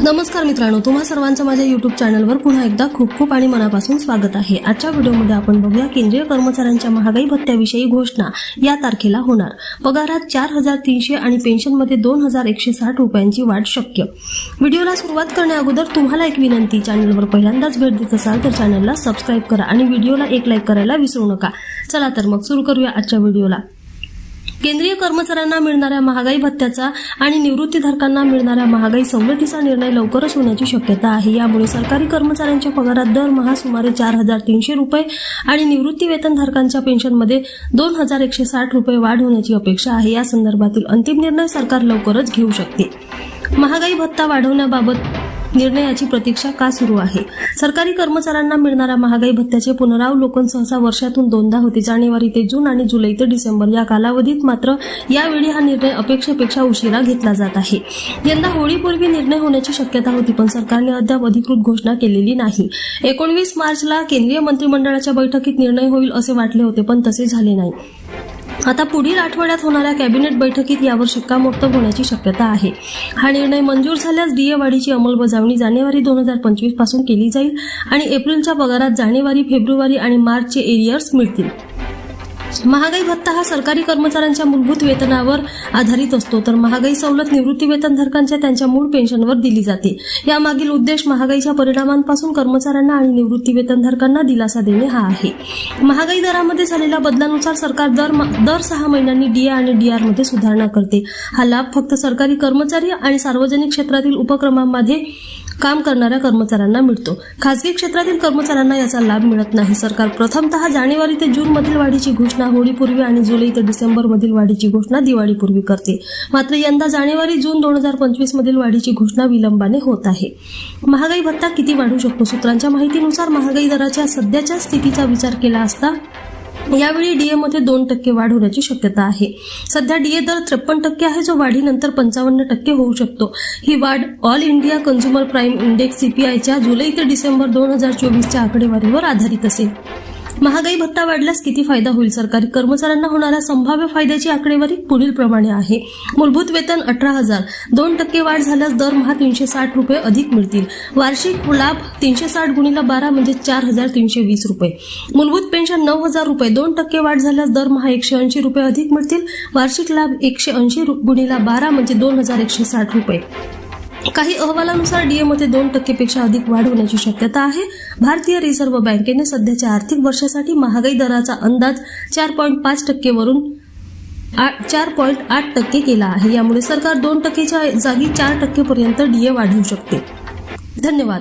नमस्कार मित्रांनो तुम्हा सर्वांचं माझ्या युट्यूब चॅनलवर पुन्हा एकदा खूप खूप आणि मनापासून स्वागत आहे. आजच्या व्हिडिओमध्ये आपण बघूया केंद्रीय कर्मचाऱ्यांच्या महागाई भत्त्याविषयी घोषणा. या तारखेला होणार. पगारात चार हजार तीनशे आणि पेन्शनमध्ये दोन हजार एकशे साठ रुपयांची वाढ शक्य. व्हिडिओला सुरुवात करण्याअगोदर तुम्हाला एक विनंती चॅनलवर पहिल्यांदाच भेट देत असाल तर चॅनलला सबस्क्राईब करा आणि व्हिडिओला एक लाईक करायला विसरू नका. चला तर मग सुरू करूया आजच्या व्हिडिओला. केंद्रीय कर्मचाऱ्यांना मिळणाऱ्या महागाई भत्त्याचा आणि निवृत्तीधारकांना मिळणाऱ्या महागाई सवलतीचा निर्णय लवकरच होण्याची शक्यता आहे. यामुळे सरकारी कर्मचाऱ्यांच्या पगारात दरमहा सुमारे चार हजार तीनशे रुपये आणि निवृत्ती वेतनधारकांच्या पेन्शनमध्ये दोन हजार एकशे साठ रुपये वाढ होण्याची अपेक्षा आहे. या संदर्भातील अंतिम निर्णय सरकार लवकरच घेऊ शकते. महागाई भत्ता वाढवण्याबाबत निर्णयाची प्रतीक्षा का सुरू आहे? सरकारी कर्मचाऱ्यांना मिळणाऱ्या महागाई भत्त्याचे पुनरावलोकन सहसा वर्षातून दोनदा होते. जानेवारी ते जून आणि जुलै ते डिसेंबर या कालावधीत मात्र यावेळी हा निर्णय अपेक्षेपेक्षा उशिरा घेतला जात आहे. यंदा होळीपूर्वी निर्णय होण्याची शक्यता होती पण सरकारने अद्याप अधिकृत घोषणा केलेली नाही. एकोणवीस मार्चला केंद्रीय मंत्रिमंडळाच्या बैठकीत निर्णय होईल असे वाटले होते पण तसे झाले नाही. आता पुढील आठवड्यात होणाऱ्या कॅबिनेट बैठकीत यावर शिक्कामोर्तब होण्याची शक्यता आहे. हा निर्णय मंजूर झाल्यास डीए वाढीची अंमलबजावणी जानेवारी दोन हजार पंचवीसपासून केली जाईल आणि एप्रिलच्या पगारात जानेवारी फेब्रुवारी आणि मार्चचे एरियर्स मिळतील. महागाई भत्ता हा सरकारी कर्मचाऱ्यांच्या मूलभूत वेतनावर आधारित असतो. तर महागाई सवलत निवृत्ती वेतनधारकांच्या त्यांच्या मूळ पेन्शनवर दिली जाते. यामागील उद्देश महागाईच्या परिणामांपासून कर्मचाऱ्यांना आणि निवृत्ती वेतनधारकांना दिलासा देणे हा आहे. महागाई दरामध्ये झालेल्या बदलानुसार सरकार दर दर सहा महिन्यांनी डीए आणि डीआरमध्ये सुधारणा करते. हा लाभ फक्त सरकारी कर्मचारी आणि सार्वजनिक क्षेत्रातील उपक्रमांमध्ये काम करणाऱ्या कर्मचाऱ्यांना मिळतो. खासगी क्षेत्रातील कर्मचाऱ्यांना याचा लाभ मिळत नाही. सरकार प्रथमतः जानेवारी ते जून मधील वाढीची घोषणा होळीपूर्वी आणि जुलै ते डिसेंबर मधील वाढीची घोषणा दिवाळीपूर्वी करते. मात्र यंदा जानेवारी जून दोन हजार पंचवीस मधील वाढीची घोषणा विलंबाने होत आहे. महागाई भत्ता किती वाढू शकतो? सूत्रांच्या माहितीनुसार महागाई दराच्या सध्याच्या स्थितीचा विचार केला असता यावेळी डीएमध्ये दोन टक्के वाढ होण्याची शक्यता आहे. सध्या डीए दर त्रेपन्न टक्के आहे जो वाढीनंतर पंचावन्न टक्के होऊ शकतो. ही वाढ all India consumer prime index सीपीआयच्या जुलै ते डिसेंबर दोन हजार चोवीसच्या आकडेवारीवर आधारित असेल. महागाई भत्ता वाढल्यास किती फायदा होईल? सरकारी कर्मचाऱ्यांना होणाऱ्या संभाव्य फायद्याची आकडेवारी पुढील प्रमाणे आहे. मूलभूत वेतन अठरा हजार. दोन टक्के वाढ झाल्यास दरमहा तीनशे साठ रुपये अधिक मिळतील. वार्षिक लाभ तीनशे साठ गुणीला बारा म्हणजे चार हजार तीनशे वीस रुपये. मूलभूत पेन्शन नऊ हजार रुपये. दोन टक्के वाढ झाल्यास दरमहा एकशे ऐंशी रुपये अधिक मिळतील. वार्षिक लाभ एकशे ऐंशी गुणीला बारा म्हणजे दोन हजार एकशे साठ रुपये. काही अहवालानुसार डीएमध्ये दोन टक्केपेक्षा अधिक वाढ होण्याची शक्यता आहे. भारतीय रिझर्व्ह बँकेने सध्याच्या आर्थिक वर्षासाठी महागाई दराचा अंदाज चार पॉईंट पाच टक्केवरून चार पॉईंट आठ टक्के केला आहे. यामुळे सरकार दोन टक्केच्या जागी चार टक्केपर्यंत डीए वाढवू शकते. धन्यवाद.